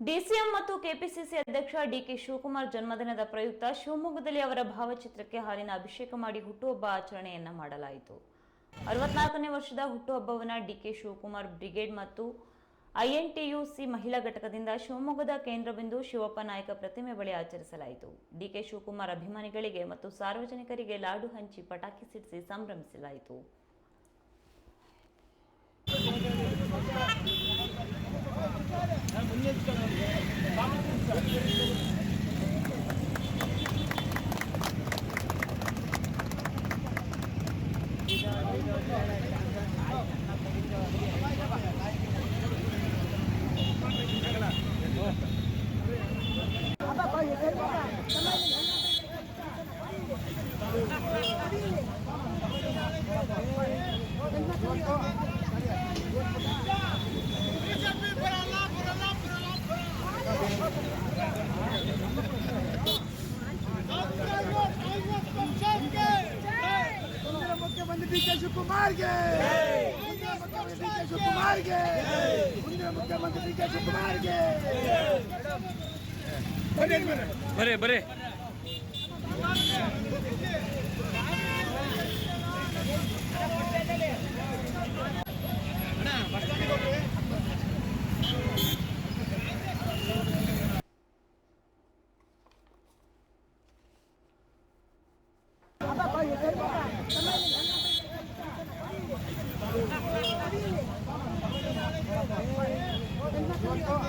DCM ಮತ್ತು KPCC ಅಧ್ಯಕ್ಷ DK Shivakumar ಜನ್ಮದಿನದ ಪ್ರಯುಕ್ತ ಶಿವಮೊಗ್ಗದಲ್ಲಿ ಅವರ ಭಾವಚಿತ್ರಕ್ಕೆ ಹಾಲಿನ ಅಭಿಷೇಕ ಮಾಡಿ ಹುಟ್ಟುಹಬ್ಬ ಆಚರಣೆಯನ್ನ ಮಾಡಲಾಯಿತು. ಅರವತ್ನಾಲ್ಕನೇ ವರ್ಷದ ಹುಟ್ಟುಹಬ್ಬವನ್ನು ಡಿಕೆ ಶಿವಕುಮಾರ್ ಬ್ರಿಗೇಡ್ ಮತ್ತು ಐಎನ್ಟಿಯುಸಿ ಮಹಿಳಾ ಘಟಕದಿಂದ ಶಿವಮೊಗ್ಗದ ಕೇಂದ್ರ ಬಿಂದು ಶಿವಪ್ಪ ನಾಯಕ ಪ್ರತಿಮೆ ಬಳಿ ಆಚರಿಸಲಾಯಿತು. ಡಿಕೆ ಶಿವಕುಮಾರ್ ಅಭಿಮಾನಿಗಳಿಗೆ ಮತ್ತು ಸಾರ್ವಜನಿಕರಿಗೆ ಲಾಡು ಹಂಚಿ ಪಟಾಕಿ ಸಿಡಿಸಿ ಸಂಭ್ರಮಿಸಲಾಯಿತು. ಮುಂದಿನ ಡಿಕೆ ಶಿವಕುಮಾರ್ಗೆ ಮುಂದಿನ ಮುಖ್ಯಮಂತ್ರಿ ಡಿಕೆ ಶಿವಕುಮಾರ್ಗೆ ಮುಂದಿನ ಮುಖ್ಯಮಂತ್ರಿ ಡಿಕೆ ಶಿವಕುಮಾರ್ಗೆ ಬರೇ ಬರೇ. Thank you. Thank you.